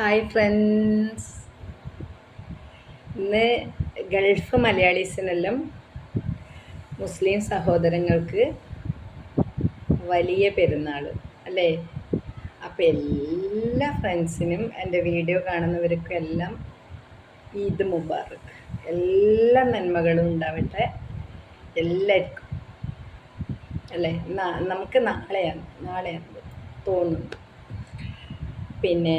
Hi friends. ഇന്ന് Gulf മലയാളീസിനെല്ലാം മുസ്ലിം സഹോദരങ്ങൾക്ക് വലിയ പെരുന്നാൾ അല്ലേ? അപ്പോൾ എല്ലാ ഫ്രണ്ട്സിനും എന്റെ വീഡിയോ കാണുന്നവർക്കും എല്ലാം ഈദ് മുബാറക്. എല്ലാ നന്മകളും ഉണ്ടാവട്ടെ. എല്ലാവർക്കും അല്ലേ? നമുക്ക് നാളെയാണ് നാളെയാണ് തോന്നുന്നു. പിന്നെ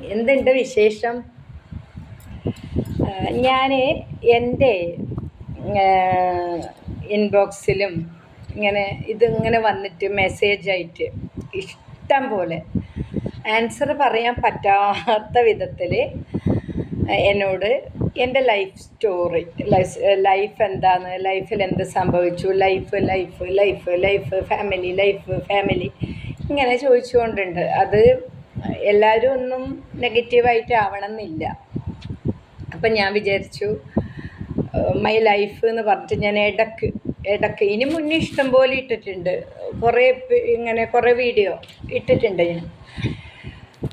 എന്തുണ്ട് വിശേഷം? ഞാൻ എന്റെ ഇൻബോക്സിലും ഇങ്ങനെ ഇതിങ്ങനെ വന്നിട്ട് മെസ്സേജായിട്ട് ഇഷ്ടം പോലെ ആൻസർ പറയാൻ പറ്റാത്ത വിധത്തിൽ എന്നോട് എന്റെ ലൈഫ് സ്റ്റോറി ലൈഫ് എന്താണ് ലൈഫിൽ എന്ത് സംഭവിച്ചു life life life life family life family ഇങ്ങനെ ചോദിച്ചുകൊണ്ടുണ്ട്. അത് എല്ലാവരും ഒന്നും നെഗറ്റീവായിട്ട് ആവണമെന്നില്ല അപ്പം ഞാൻ വിചാരിച്ചു മൈ ലൈഫ് എന്ന് പറഞ്ഞിട്ട് ഞാൻ ഇടയ്ക്ക് ഇടയ്ക്ക് ഇനി മുന്നേ ഇഷ്ടം പോലെ ഇട്ടിട്ടുണ്ട്. കുറേ ഇങ്ങനെ കുറേ വീഡിയോ ഇട്ടിട്ടുണ്ട് ഞാൻ.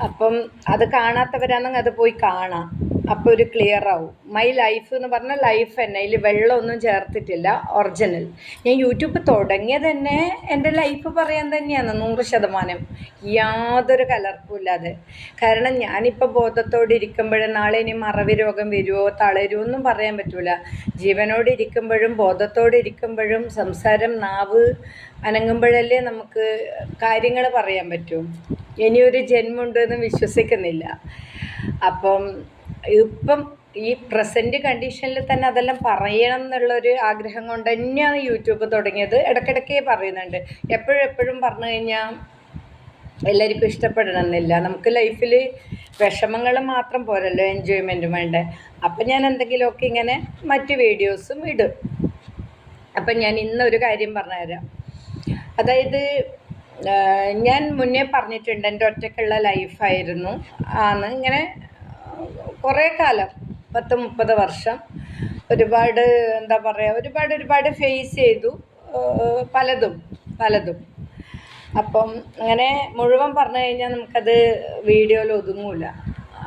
അപ്പം അത് കാണാത്തവരാണെങ്കിൽ അത് പോയി കാണാം. അപ്പോൾ ഒരു ക്ലിയർ ആവും. മൈ ലൈഫ് എന്ന് പറഞ്ഞ ലൈഫ് തന്നെ അതിൽ വെള്ളമൊന്നും ചേർത്തിട്ടില്ല ഒറിജിനൽ ഞാൻ യൂട്യൂബ് തുടങ്ങിയത് തന്നെ എന്റെ ലൈഫ് പറയാൻ തന്നെയാണ് നൂറ് ശതമാനം. യാതൊരു കലർപ്പും ഇല്ലാതെ. കാരണം ഞാനിപ്പോൾ ബോധത്തോടെ ഇരിക്കുമ്പോഴും നാളെ ഇനി മറവി രോഗം വരുമോ തളരുമോ ഒന്നും പറയാൻ പറ്റൂല. ജീവനോട് ഇരിക്കുമ്പോഴും ബോധത്തോടെ ഇരിക്കുമ്പോഴും സംസാരം നാവ് അനങ്ങുമ്പോഴല്ലേ നമുക്ക് കാര്യങ്ങൾ പറയാൻ പറ്റും. ഇനിയൊരു ജന്മമുണ്ടെന്ന് വിശ്വസിക്കുന്നില്ല. അപ്പം ഇപ്പം ഈ പ്രസന്റ് കണ്ടീഷനിൽ തന്നെ അതെല്ലാം പറയണം എന്നുള്ളൊരു ആഗ്രഹം കൊണ്ട് തന്നെയാണ് യൂട്യൂബ് തുടങ്ങിയത്. ഇടയ്ക്കിടയ്ക്കേ പറയുന്നുണ്ട്. എപ്പോഴും എപ്പോഴും പറഞ്ഞു കഴിഞ്ഞാൽ എല്ലാവർക്കും ഇഷ്ടപ്പെടണമെന്നില്ല. നമുക്ക് ലൈഫിൽ വിഷമങ്ങൾ മാത്രം പോരല്ലോ എൻജോയ്മെന്റും വേണ്ടേ. അപ്പം ഞാൻ എന്തെങ്കിലുമൊക്കെ ഇങ്ങനെ മറ്റ് വീഡിയോസും ഇടും. അപ്പം ഞാൻ ഇന്നൊരു കാര്യം പറഞ്ഞുതരാം. അതായത് ഞാൻ മുന്നേ പറഞ്ഞിട്ടുണ്ട് എന്റെ ഒറ്റയ്ക്കുള്ള ലൈഫായിരുന്നു. ആണ് ഇങ്ങനെ കുറേ കാലം പത്ത് മുപ്പത് വർഷം. ഒരുപാട് എന്താ പറയുക ഒരുപാട് ഒരുപാട് ഫേസ് ചെയ്തു. പലതും പലതും. അപ്പം അങ്ങനെ മുഴുവൻ പറഞ്ഞു കഴിഞ്ഞാൽ നമുക്കത് വീഡിയോയിൽ ഒതുങ്ങൂല.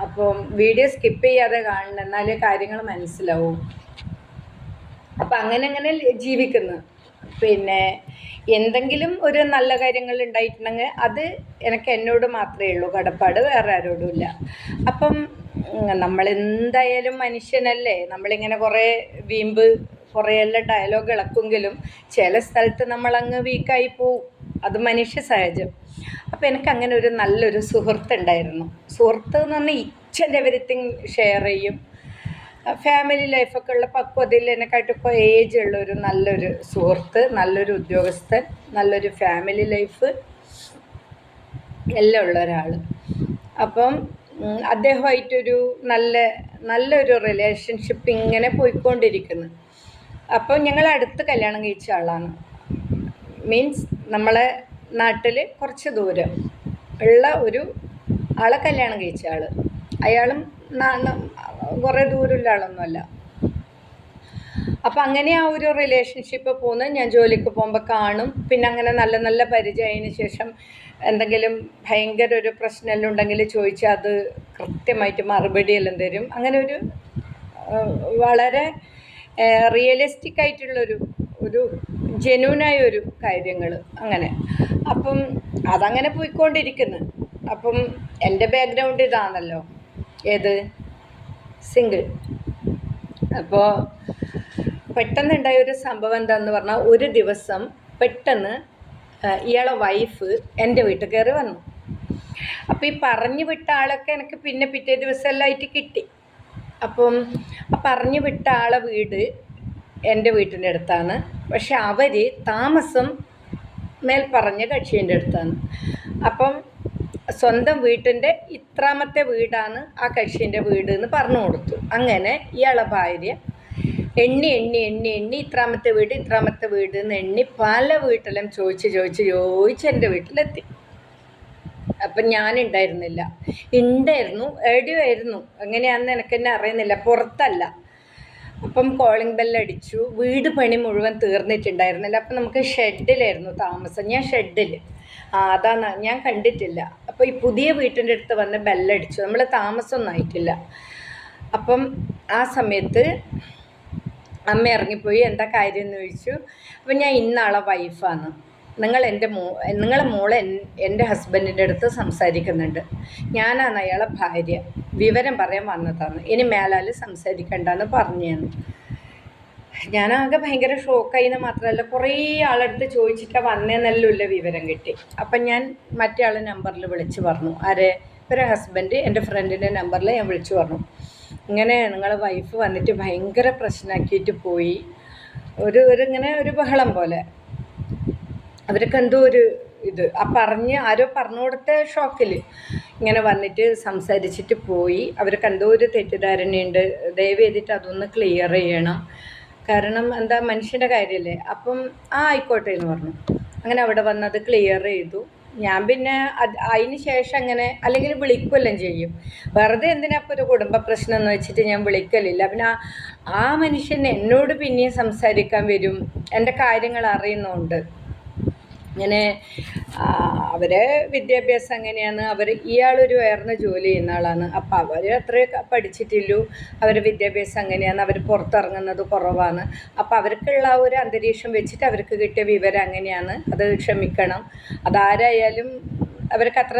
അപ്പം വീഡിയോ സ്കിപ്പ് ചെയ്യാതെ കാണണം എന്നാലേ കാര്യങ്ങൾ മനസ്സിലാവും. അപ്പം അങ്ങനെ അങ്ങനെ ജീവിക്കുന്നു. പിന്നെ എന്തെങ്കിലും ഒരു നല്ല കാര്യങ്ങൾ ഉണ്ടായിട്ടുണ്ടെങ്കിൽ അത് എനിക്ക് എന്നോട് മാത്രമേ ഉള്ളൂ. കടപ്പാട് വേറെ ആരോടും ഇല്ല. അപ്പം നമ്മളെന്തായാലും മനുഷ്യനല്ലേ? നമ്മളിങ്ങനെ കുറേ വീമ്പ് കുറേ എല്ലാം ഡയലോഗ് ഇളക്കുമെങ്കിലും ചില സ്ഥലത്ത് നമ്മളങ്ങ് വീക്കായി പോവും. അത് മനുഷ്യ സഹജം. അപ്പോൾ എനിക്ക് അങ്ങനെ ഒരു നല്ലൊരു സുഹൃത്തുണ്ടായിരുന്നു സുഹൃത്ത് എന്ന് പറഞ്ഞാൽ ഇച്ച് ആൻഡ് ഷെയർ ചെയ്യും. ഫാമിലി ലൈഫൊക്കെ ഉള്ള പക്വതയിൽ എന്നെക്കാട്ടൊക്കെ ഏജ് ഉള്ള ഒരു നല്ലൊരു സുഹൃത്ത് നല്ലൊരു ഉദ്യോഗസ്ഥൻ നല്ലൊരു ഫാമിലി ലൈഫ് എല്ലാം ഉള്ള ഒരാൾ അപ്പം അദ്ദേഹമായിട്ടൊരു നല്ല നല്ലൊരു റിലേഷൻഷിപ്പ് ഇങ്ങനെ പോയിക്കൊണ്ടിരിക്കുന്നു. അപ്പോൾ ഞങ്ങൾ അടുത്ത് കല്യാണം കഴിച്ച ആളാണ്. മീൻസ് നമ്മളെ നാട്ടിൽ കുറച്ച് ദൂരം ഉള്ള ഒരു ആളെ കല്യാണം കഴിച്ച ആൾ അയാളും കുറേ ദൂരമുള്ള ആളൊന്നുമല്ല. അപ്പം അങ്ങനെ ആ ഒരു റിലേഷൻഷിപ്പ് പോകുന്നത് ഞാൻ ജോലിക്ക് പോകുമ്പോൾ കാണും. പിന്നെ അങ്ങനെ നല്ല നല്ല പരിചയമായതിനു ശേഷം എന്തെങ്കിലും ഭയങ്കര ഒരു പ്രശ്നമെല്ലാം ചോദിച്ചാൽ അത് കൃത്യമായിട്ട് മറുപടി എല്ലാം തരും. അങ്ങനെ ഒരു വളരെ റിയലിസ്റ്റിക് ആയിട്ടുള്ളൊരു ഒരു ജെന്യൂനായ ഒരു കാര്യങ്ങൾ അങ്ങനെ. അപ്പം അതങ്ങനെ പോയിക്കൊണ്ടിരിക്കുന്നു. അപ്പം എന്റെ ബാക്ക്ഗ്രൗണ്ട് ഇതാണല്ലോ. ഏത്? സിംഗിൾ അപ്പോൾ പെട്ടെന്നുണ്ടായ ഒരു സംഭവം എന്താന്ന് പറഞ്ഞാൽ ഒരു ദിവസം പെട്ടെന്ന് ഇയാളെ വൈഫ് എന്റെ വീട്ടിൽ കയറി വന്നു. അപ്പോൾ ഈ പറഞ്ഞു വിട്ട ആളൊക്കെ എനിക്ക് പിന്നെ പിറ്റേ ദിവസം എല്ലാം ആയിട്ട് കിട്ടി. അപ്പം ആ പറഞ്ഞു വിട്ട ആളെ വീട് എന്റെ വീട്ടിന്റെ അടുത്താണ്. പക്ഷെ അവർ താമസം മേൽ പറഞ്ഞ കക്ഷീന്റെ അടുത്താണ്. അപ്പം സ്വന്തം വീട്ടിന്റെ ഇത്രാമത്തെ വീടാണ് ആ കക്ഷീന്റെ വീട് എന്ന് പറഞ്ഞു കൊടുത്തു. അങ്ങനെ ഇയാളെ ഭാര്യ എണ്ണി എണ്ണി എണ്ണി എണ്ണി ഇത്രാമത്തെ വീട് ഇത്രാമത്തെ വീട് എന്ന് എണ്ണി പല വീട്ടിലും ചോദിച്ച് ചോദിച്ച് ചോദിച്ച് എന്റെ വീട്ടിലെത്തി. അപ്പം ഞാനുണ്ടായിരുന്നില്ല. ഉണ്ടായിരുന്നു എവിടെയോ ആയിരുന്നു എങ്ങനെയാണെന്ന് എനിക്ക് തന്നെ അറിയുന്നില്ല. പുറത്തല്ല. അപ്പം കോളിംഗ് ബെല്ലടിച്ചു വീട് പണി മുഴുവൻ തീർന്നിട്ടുണ്ടായിരുന്നില്ല. അപ്പം നമുക്ക് ഷെഡിലായിരുന്നു താമസം. ഞാൻ ഷെഡിൽ. ആ അതാണ് ഞാൻ കണ്ടിട്ടില്ല. അപ്പോൾ ഈ പുതിയ വീട്ടിന്റെ അടുത്ത് വന്ന് ബെല്ലടിച്ചു നമ്മൾ താമസമൊന്നും ആയിട്ടില്ല. അപ്പം ആ സമയത്ത് അമ്മ ഇറങ്ങിപ്പോയി എന്താ കാര്യം എന്ന് ചോദിച്ചു. അപ്പം ഞാൻ ഇന്നാളെ വൈഫാണ് നിങ്ങൾ എന്റെ മോ നിങ്ങളെ മോളെ എൻ- എന്റെ ഹസ്ബൻഡിന്റെ അടുത്ത് സംസാരിക്കുന്നുണ്ട്. ഞാനാണ് അയാളെ ഭാര്യ. വിവരം പറയാൻ വന്നതാണ്. ഇനി മേലാൽ സംസാരിക്കണ്ടെന്ന് പറഞ്ഞു ഞാൻ ഞാനാകെ ഭയങ്കര ഷോക്കായി എന്ന് മാത്രമല്ല കുറേ ആളെടുത്ത് ചോദിച്ചിട്ടാണ് വന്നേന്നല്ല വിവരം കിട്ടി. അപ്പം ഞാൻ മറ്റേ ആളെ നമ്പറിൽ വിളിച്ച് പറഞ്ഞു. ആരെ? ഒരു ഹസ്ബൻഡ് എന്റെ ഫ്രണ്ടിന്റെ നമ്പറിൽ ഞാൻ വിളിച്ചു പറഞ്ഞു. ഇങ്ങനെ നിങ്ങളെ വൈഫ് വന്നിട്ട് ഭയങ്കര പ്രശ്നമാക്കിയിട്ട് പോയി. ഒരു ഒരു ഇങ്ങനെ ഒരു ബഹളം പോലെ. അവർക്ക് എന്തോ ഒരു ഇത്. ആ പറഞ്ഞ് ആരോ പറഞ്ഞു കൊടുത്ത ഷോക്കിൽ ഇങ്ങനെ വന്നിട്ട് സംസാരിച്ചിട്ട് പോയി. അവർക്ക് എന്തോ ഒരു തെറ്റിദ്ധാരണയുണ്ട്. ദയവ് ചെയ്തിട്ട് അതൊന്ന് ക്ലിയർ ചെയ്യണം. കാരണം എന്താ മനുഷ്യന്റെ കാര്യമല്ലേ അപ്പം ആ ആയിക്കോട്ടെ എന്ന് പറഞ്ഞു. അങ്ങനെ അവിടെ വന്നത് ക്ലിയർ ചെയ്തു. ഞാൻ പിന്നെ അതിന് ശേഷം അങ്ങനെ അല്ലെങ്കിൽ വിളിക്കുമല്ലോ ചെയ്യും. വെറുതെ എന്തിനാ ഇപ്പോൾ ഒരു കുടുംബ പ്രശ്നം എന്ന് വെച്ചിട്ട് ഞാൻ വിളിക്കലില്ല. പിന്നെ ആ- മനുഷ്യൻ എന്നോട് പിന്നെയും സംസാരിക്കാൻ വരും. എന്റെ കാര്യങ്ങൾ അറിയുന്നുണ്ട്. ഇങ്ങനെ അവരെ വിദ്യാഭ്യാസം എങ്ങനെയാണ്? അവർ ഇയാളൊരു ഉയർന്ന ജോലി ചെയ്യുന്ന ആളാണ്. അപ്പോൾ അവർ അത്രയൊക്കെ പഠിച്ചിട്ടില്ലു. അവരെ വിദ്യാഭ്യാസം എങ്ങനെയാണ്? അവർ പുറത്തിറങ്ങുന്നത് കുറവാണ്. അപ്പോൾ അവർക്കുള്ള ആ ഒരു അന്തരീക്ഷം വെച്ചിട്ട് അവർക്ക് കിട്ടിയ വിവരം അങ്ങനെയാണ് അത് ക്ഷമിക്കണം. അതാരായാലും അവർക്ക് അത്ര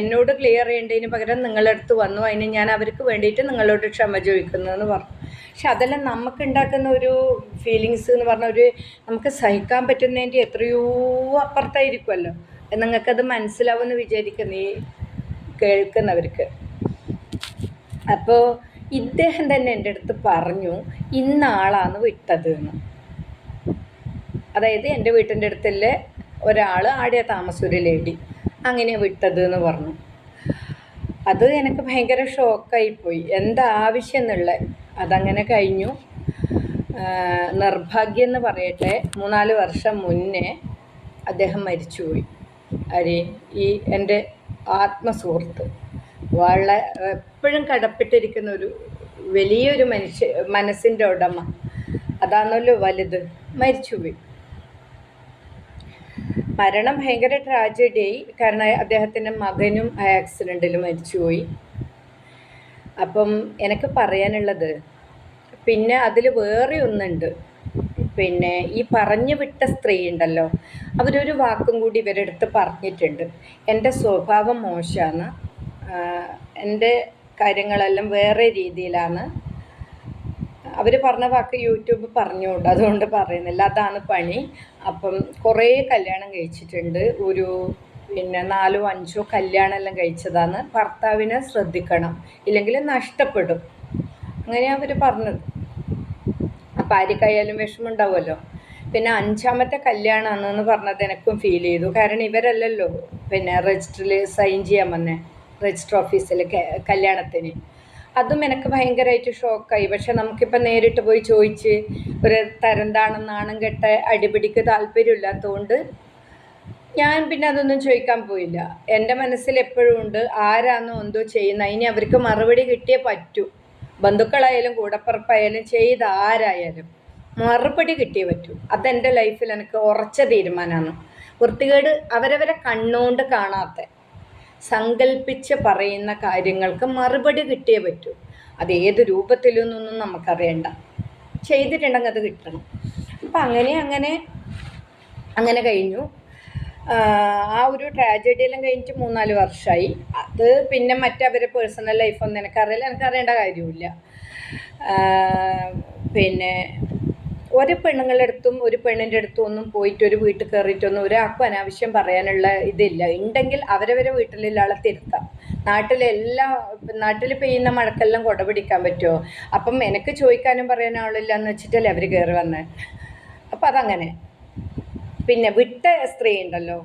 എന്നോട് ക്ലിയർ ചെയ്യേണ്ടതിന് പകരം നിങ്ങളുടെ അടുത്ത് വന്നു. അതിന് ഞാൻ അവർക്ക് വേണ്ടിയിട്ട് നിങ്ങളോട് ക്ഷമ ചോദിക്കുന്നു എന്ന് പറഞ്ഞു. പക്ഷെ അതെല്ലാം നമുക്ക് ഉണ്ടാക്കുന്ന ഒരു ഫീലിങ്സ് എന്ന് പറഞ്ഞ ഒരു നമുക്ക് സഹിക്കാൻ പറ്റുന്നതിന്റെ എത്രയോ അപ്പുറത്തായിരിക്കുമല്ലോ നിങ്ങൾക്കത് മനസ്സിലാവുമെന്ന് വിചാരിക്കുന്നു ഈ കേൾക്കുന്നവർക്ക്. അപ്പോൾ ഇദ്ദേഹം തന്നെ എന്റെ അടുത്ത് പറഞ്ഞു ഇന്നാളാണ് വിട്ടത് എന്ന്. അതായത് എന്റെ വീട്ടിന്റെ അടുത്തുള്ള ഒരാൾ ആടിയ താമസം ഒരു ലേഡി അങ്ങനെ വിട്ടത് എന്ന് പറഞ്ഞു. അത് എനിക്ക് ഭയങ്കര ഷോക്കായിപ്പോയി എന്താവശ്യം എന്നുള്ള അതങ്ങനെ കഴിഞ്ഞു. നിർഭാഗ്യം എന്ന് പറയട്ടെ മൂന്നാൽ വർഷം മുന്നേ അദ്ദേഹം മരിച്ചുപോയി. അരി ഈ എന്റെ ആത്മസുഹൃത്ത്. വളരെ എപ്പോഴും കടപ്പെട്ടിരിക്കുന്ന ഒരു വലിയൊരു മനുഷ്യ മനസ്സിന്റെ ഉടമ. അതാണല്ലോ വലുത്. മരിച്ചുപോയി. മരണം ഭയങ്കര ട്രാജഡിയായി കാരണം അദ്ദേഹത്തിന്റെ മകനും ആ ആക്സിഡന്റിൽ മരിച്ചുപോയി. അപ്പം എനിക്ക് പറയാനുള്ളത് പിന്നെ അതിൽ വേറെ ഒന്നുണ്ട്. പിന്നെ ഈ പറഞ്ഞു വിട്ട സ്ത്രീ ഉണ്ടല്ലോ അവരൊരു വാക്കും കൂടി ഇവരെടുത്ത് പറഞ്ഞിട്ടുണ്ട്. എന്റെ സ്വഭാവം മോശമാണ് എന്റെ കാര്യങ്ങളെല്ലാം വേറെ രീതിയിലാണ്. അവർ പറഞ്ഞ വാക്ക് യൂട്യൂബ് പറഞ്ഞുകൊണ്ട് അതുകൊണ്ട് പറയുന്നില്ല. അതാണ് പണി. അപ്പം കുറേ കല്യാണം കഴിച്ചിട്ടുണ്ട്. ഒരു പിന്നെ നാലോ അഞ്ചോ കല്യാണം എല്ലാം കഴിച്ചതാണ് ഭർത്താവിനെ ശ്രദ്ധിക്കണം. ഇല്ലെങ്കിൽ നഷ്ടപ്പെടും. അങ്ങനെ അവർ പറഞ്ഞത് അപ്പം ആർക്കായാലും വിഷമമുണ്ടാവുമല്ലോ. പിന്നെ അഞ്ചാമത്തെ കല്യാണമാണെന്ന് പറഞ്ഞത് എനിക്കും ഫീൽ ചെയ്തു. കാരണം ഇവരല്ലല്ലോ. പിന്നെ രജിസ്റ്ററിൽ സൈൻ ചെയ്യാൻ വന്നേ. രജിസ്റ്റർ ഓഫീസിൽ കല്യാണത്തിന്. അതും എനിക്ക് ഭയങ്കരമായിട്ട് ഷോക്കായി പക്ഷെ നമുക്കിപ്പോൾ നേരിട്ട് പോയി ചോദിച്ച് ഒരു തരം നാണം കെട്ട അടിപിടിക്ക് താല്പര്യമില്ലാത്തതുകൊണ്ട് ഞാൻ പിന്നെ അതൊന്നും ചോദിക്കാൻ പോയില്ല. എന്റെ മനസ്സിൽ എപ്പോഴും ഉണ്ട് ആരാന്നോ എന്തോ ചെയ്യുന്ന ഇനി അവർക്ക് മറുപടി കിട്ടിയേ പറ്റൂ. ബന്ധുക്കളായാലും കൂടപ്പുറപ്പായാലും ചെയ്ത ആരായാലും മറുപടി കിട്ടിയേ പറ്റൂ. അതെന്റെ ലൈഫിൽ എനിക്ക് ഉറച്ച തീരുമാനമാണ്. വൃത്തികേട് അവരവരെ കണ്ണുകൊണ്ട് കാണാത്ത സങ്കല്പിച്ച് പറയുന്ന കാര്യങ്ങൾക്ക് മറുപടി കിട്ടിയേ പറ്റൂ. അത് ഏത് രൂപത്തിലെന്നൊന്നും നമുക്കറിയണ്ട. ചെയ്തിട്ടുണ്ടെങ്കിൽ അത് കിട്ടണം. അപ്പം അങ്ങനെ അങ്ങനെ അങ്ങനെ കഴിഞ്ഞു. ആ ഒരു ട്രാജഡി എല്ലാം കഴിഞ്ഞിട്ട് മൂന്നാൽ വർഷമായി അത് പിന്നെ മറ്റവരെ പേഴ്സണൽ ലൈഫൊന്നും എനിക്കറിയില്ല. എനിക്കറിയേണ്ട കാര്യമില്ല പിന്നെ ഒരു പെണ്ണുങ്ങളുടെ അടുത്തും ഒരു പെണ്ണിന്റെ അടുത്തും ഒന്നും പോയിട്ട് ഒരു വീട്ടിൽ കയറിയിട്ടൊന്നും ഒരാൾക്കും അനാവശ്യം പറയാനുള്ള ഇതില്ല. ഉണ്ടെങ്കിൽ അവരവരെ വീട്ടിലുള്ള ആളെ തിരുത്താം. നാട്ടിലെല്ലാം നാട്ടിൽ പെയ്യുന്ന മഴക്കെല്ലാം കുട പിടിക്കാൻ പറ്റുമോ? അപ്പം എനിക്ക് ചോദിക്കാനും പറയാനും ആളില്ല എന്ന് വെച്ചിട്ടല്ലേ അവർ കയറി വന്നത് അപ്പം അതങ്ങനെ. പിന്നെ വിട്ട സ്ത്രീ ഉണ്ടല്ലോ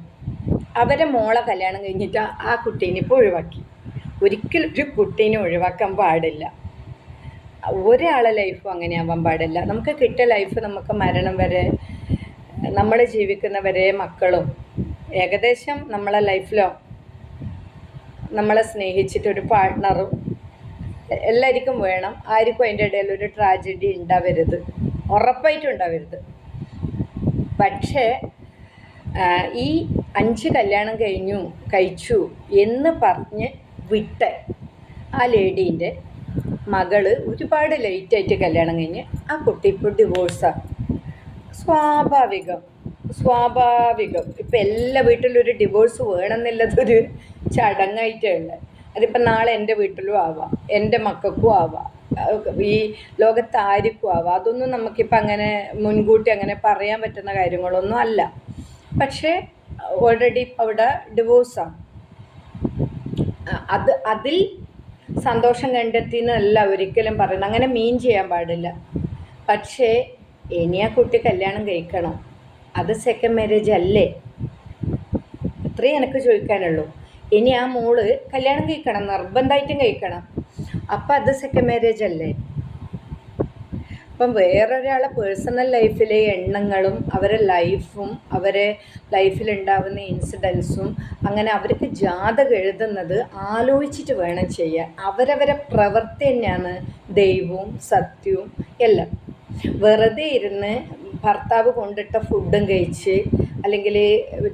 അവരെ മോളെ കല്യാണം കഴിഞ്ഞിട്ട് ആ കുട്ടീനെ ഇപ്പോൾ ഒഴിവാക്കി. ഒരിക്കലും ഒരു കുട്ടീനെ ഒഴിവാക്കാൻ പാടില്ല. ഒരാളെ ലൈഫും അങ്ങനെ ആവാൻ പാടില്ല. നമുക്ക് കിട്ടിയ ലൈഫ് നമുക്ക് മരണം വരെ നമ്മൾ ജീവിക്കുന്നവരെ മക്കളും ഏകദേശം നമ്മളെ ലൈഫിലോ നമ്മളെ സ്നേഹിച്ചിട്ട് ഒരു പാർട്ട്ണറും എല്ലാവർക്കും വേണം. ആർക്കും അതിന്റെ ഇടയിൽ ഒരു ട്രാജഡി ഉണ്ടാവരുത്. ഉറപ്പായിട്ടും ഉണ്ടാവരുത്. പക്ഷേ ഈ അഞ്ച് കല്യാണം കഴിഞ്ഞു കഴിച്ചു എന്ന് പറഞ്ഞ് വിട്ട ആ ലേഡീന്റെ മകൾ ഒരുപാട് ലേറ്റായിട്ട് കല്യാണം കഴിഞ്ഞ് ആ കുട്ടി ഇപ്പോൾ ഡിവോഴ്സാണ് സ്വാഭാവികം സ്വാഭാവികം. ഇപ്പം എല്ലാ വീട്ടിലും ഒരു ഡിവോഴ്സ് വേണമെന്നുള്ളതൊരു ചടങ്ങായിട്ടുണ്ട് അതിപ്പോൾ നാളെ എന്റെ വീട്ടിലും ആവാം എന്റെ മക്കൾക്കും ആവാം ഈ ലോകത്ത് ആർക്കും ആവാം. അതൊന്നും നമുക്കിപ്പോൾ അങ്ങനെ മുൻകൂട്ടി അങ്ങനെ പറയാൻ പറ്റുന്ന കാര്യങ്ങളൊന്നും അല്ല. പക്ഷേ ഓൾറെഡി അവിടെ ഡിവോഴ്സാണ് അത് അതിൽ സന്തോഷം കണ്ടെത്തിയെന്നല്ല ഒരിക്കലും പറയുന്നത്. അങ്ങനെ മീൻ ചെയ്യാൻ പാടില്ല. പക്ഷേ ഇനി ആ കുട്ടി കല്യാണം കഴിക്കണം. അത് സെക്കൻഡ് മാരേജ് അല്ലേ? ഇത്രയും എനിക്ക് ചോദിക്കാനുള്ളൂ. ഇനി ആ മോൾ കല്യാണം കഴിക്കണം നിർബന്ധമായിട്ടും കഴിക്കണം. അപ്പം അത് സെക്കൻഡ് മാരേജ് അല്ലേ? അപ്പം വേറൊരാളെ പേഴ്സണൽ ലൈഫിലെ എണ്ണങ്ങളും അവരെ ലൈഫും അവരെ ലൈഫിലുണ്ടാവുന്ന ഇൻസിഡൻസും അങ്ങനെ അവർക്ക് ജാതകം എഴുതുന്നത് ആലോചിച്ചിട്ട് വേണം ചെയ്യാൻ. അവരവരെ പ്രവൃത്തി തന്നെയാണ് ദൈവവും സത്യവും എല്ലാം. വെറുതെ ഇരുന്ന് ഭർത്താവ് കൊണ്ടിട്ട ഫുഡും കഴിച്ച് അല്ലെങ്കിൽ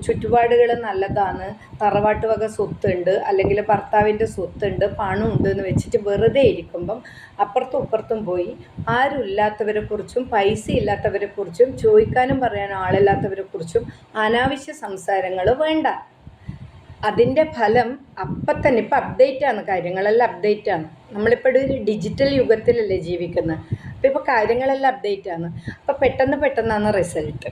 ചുറ്റുപാടുകൾ നല്ലതാണ് തറവാട്ട് വക സ്വത്തുണ്ട് അല്ലെങ്കിൽ ഭർത്താവിന്റെ സ്വത്തുണ്ട് പണമുണ്ട് എന്ന് വെച്ചിട്ട് വെറുതെ ഇരിക്കുമ്പം അപ്പുറത്തും ഇപ്പുറത്തും പോയി ആരും ഇല്ലാത്തവരെ കുറിച്ചും പൈസ ഇല്ലാത്തവരെ കുറിച്ചും ചോദിക്കാനും പറയാനും ആളില്ലാത്തവരെ കുറിച്ചും അനാവശ്യ സംസാരങ്ങൾ വേണ്ട. അതിന്റെ ഫലം അപ്പം തന്നെ ഇപ്പം അപ്ഡേറ്റാണ് കാര്യങ്ങളെല്ലാം അപ്ഡേറ്റാണ് നമ്മളിപ്പോൾ ഒരു ഡിജിറ്റൽ യുഗത്തിലല്ലേ ജീവിക്കുന്നത്. അപ്പോൾ ഇപ്പോൾ കാര്യങ്ങളെല്ലാം അപ്ഡേറ്റാണ് അപ്പോൾ പെട്ടെന്ന് പെട്ടെന്നാണ് റിസൾട്ട്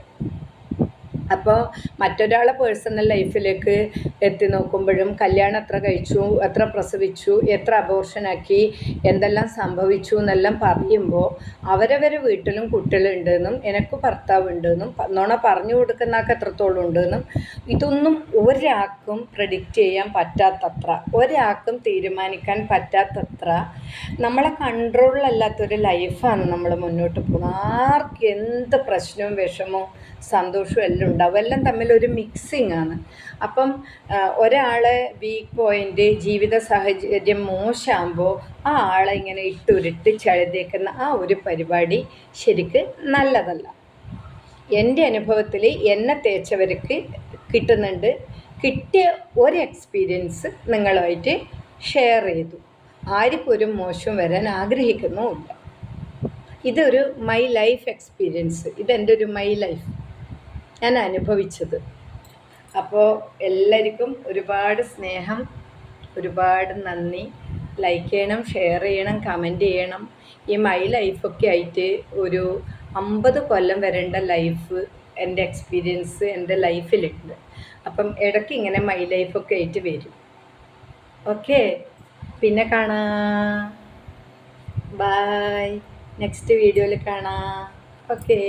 അപ്പോൾ മറ്റൊരാളെ പേഴ്സണൽ ലൈഫിലേക്ക് എത്തി നോക്കുമ്പോഴും കല്യാണം എത്ര കഴിച്ചു എത്ര പ്രസവിച്ചു എത്ര അബോർഷനാക്കി എന്തെല്ലാം സംഭവിച്ചു എന്നെല്ലാം പറയുമ്പോൾ അവരവരെ വീട്ടിലും കുട്ടികളുണ്ടെന്നും എനിക്ക് ഭർത്താവ് ഉണ്ടെന്നും നുണ പറഞ്ഞു കൊടുക്കുന്നതൊക്കെ എത്രത്തോളം ഉണ്ടെന്നും ഇതൊന്നും ഒരാൾക്കും പ്രഡിക്റ്റ് ചെയ്യാൻ പറ്റാത്തത്ര ഒരാൾക്കും തീരുമാനിക്കാൻ പറ്റാത്തത്ര നമ്മളെ കൺട്രോളിലല്ലാത്തൊരു ലൈഫാണ് നമ്മൾ മുന്നോട്ട് പോകുന്നത്. ആർക്കെന്ത് പ്രശ്നവും വിഷമവും സന്തോഷവും എല്ലാം ഉണ്ടാവും. എല്ലാം തമ്മിൽ ഒരു മിക്സിങ് ആണ്. അപ്പം ഒരാളെ വീക്ക് പോയിന്റ് ജീവിത സാഹചര്യം മോശമാകുമ്പോൾ ആ ആളെ ഇങ്ങനെ ഇട്ടുരുട്ടി ചഴുതേക്കുന്ന ആ ഒരു പരിപാടി ശരിക്ക് നല്ലതല്ല. എന്റെ അനുഭവത്തിൽ എന്നെ തേച്ചവർക്ക് കിട്ടുന്നുണ്ട്. കിട്ടിയ ഒരു എക്സ്പീരിയൻസ് നിങ്ങളുമായിട്ട് ഷെയർ ചെയ്തു. ആർക്കും ഒരു മോശം വരാൻ ആഗ്രഹിക്കുന്നുമില്ല. ഇതൊരു മൈ ലൈഫ് എക്സ്പീരിയൻസ് ഇതെന്റെ ഒരു മൈ ലൈഫ് ഞാൻ അനുഭവിച്ചത് അപ്പോൾ എല്ലാവർക്കും ഒരുപാട് സ്നേഹം ഒരുപാട് നന്ദി. ലൈക്ക് ചെയ്യണം ഷെയർ ചെയ്യണം കമന്റ് ചെയ്യണം. ഈ മൈ ലൈഫൊക്കെ ആയിട്ട് ഒരു അമ്പത് കൊല്ലം വരേണ്ട ലൈഫ് എന്റെ എക്സ്പീരിയൻസ് എന്റെ ലൈഫിലുണ്ട് അപ്പം ഇടയ്ക്ക് ഇങ്ങനെ മൈ ലൈഫൊക്കെ ആയിട്ട് വരും. ഓക്കെ പിന്നെ കാണാ. ബായ് നെക്സ്റ്റ് വീഡിയോയിൽ കാണാം. ഓക്കേ